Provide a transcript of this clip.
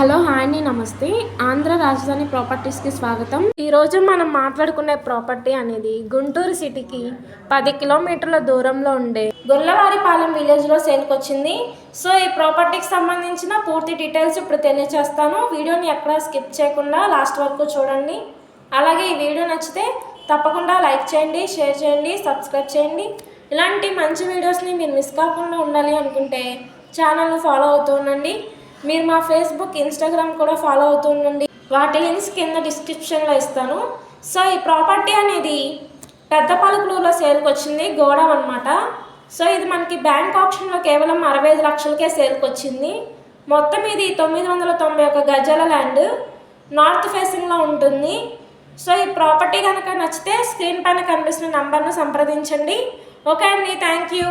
Hello hi అండి నమస్తే. ఆంధ్ర రాజధాని ప్రాపర్టీస్కి స్వాగతం. ఈరోజు మనం మాట్లాడుకునే ప్రాపర్టీ అనేది గుంటూరు సిటీకి పది కిలోమీటర్ల దూరంలో ఉండే గొల్లవారిపాలెం విలేజ్లో సేల్కి వచ్చింది సో ఈ ప్రాపర్టీకి సంబంధించిన పూర్తి డీటెయిల్స్ ఇప్పుడు తెలియజేస్తాను. వీడియోని ఎక్కడ స్కిప్ చేయకుండా లాస్ట్ వరకు చూడండి. అలాగే ఈ వీడియో నచ్చితే తప్పకుండా లైక్ చేయండి షేర్ చేయండి సబ్స్క్రైబ్ చేయండి. ఇలాంటి మంచి వీడియోస్ని మీరు మిస్ కాకుండా ఉండాలి అనుకుంటే ఛానల్ని ఫాలో అవుతూ ఉండండి. మీరు మా ఫేస్బుక్ ఇన్స్టాగ్రామ్ కూడా ఫాలో అవుతుండండి. వాటి లింక్స్ కింద డిస్క్రిప్షన్లో ఇస్తాను. సో ఈ ప్రాపర్టీ అనేది పెద్ద పలుకులలో సేల్కి వచ్చింది గోడౌన్ అనమాట సో ఇది మనకి బ్యాంక్ ఆప్షన్లో కేవలం అరవై ఐదు లక్షలకే సేల్కి వచ్చింది. మొత్తం ఇది తొమ్మిది వందల తొంభై ఒక గజాల ల్యాండ్ నార్త్ ఫేసింగ్లో ఉంటుంది. సో ఈ ప్రాపర్టీ కనుక నచ్చితే స్క్రీన్ పైన కనిపిస్తున్న నంబర్ను సంప్రదించండి. ఓకే అండి థ్యాంక్ యూ